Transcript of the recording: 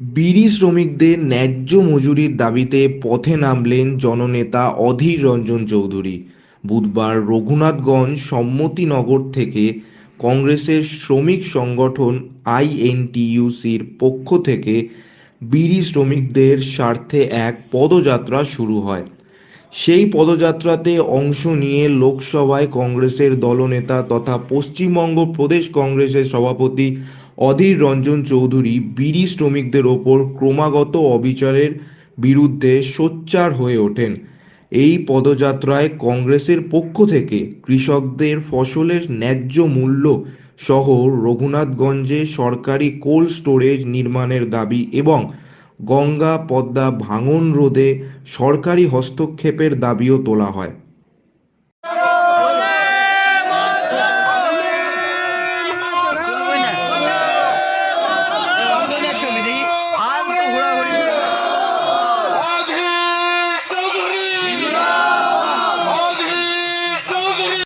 বিড়ি শ্রমিকদের ন্যায্য মজুরির দাবিতে পথে নামলেন জননেতা অধীর রঞ্জন চৌধুরী। বুধবার রঘুনাথগঞ্জ সম্মতিনগর থেকে কংগ্রেসের শ্রমিক সংগঠন আইএনটিইউসির পক্ষ থেকে বিড়ি শ্রমিকদের স্বার্থে এক পদযাত্রা শুরু হয়। সেই পদযাত্রাতে অংশ নিয়ে লোকসভায় কংগ্রেসের দলনেতা তথা পশ্চিমবঙ্গ প্রদেশ কংগ্রেসের সভাপতি অধীর রঞ্জন চৌধুরী বিড়ি শ্রমিকদের ওপর ক্রমাগত অবিচারের বিরুদ্ধে সোচ্চার হয়ে ওঠেন। এই পদযাত্রায় কংগ্রেসের পক্ষ থেকে কৃষকদের ফসলের ন্যায্য মূল্য সহ রঘুনাথগঞ্জে সরকারি কোল্ড স্টোরেজ নির্মাণের দাবি এবং গঙ্গা পদ্মা ভাঙন রোধে সরকারি হস্তক্ষেপের দাবিও তোলা হয়।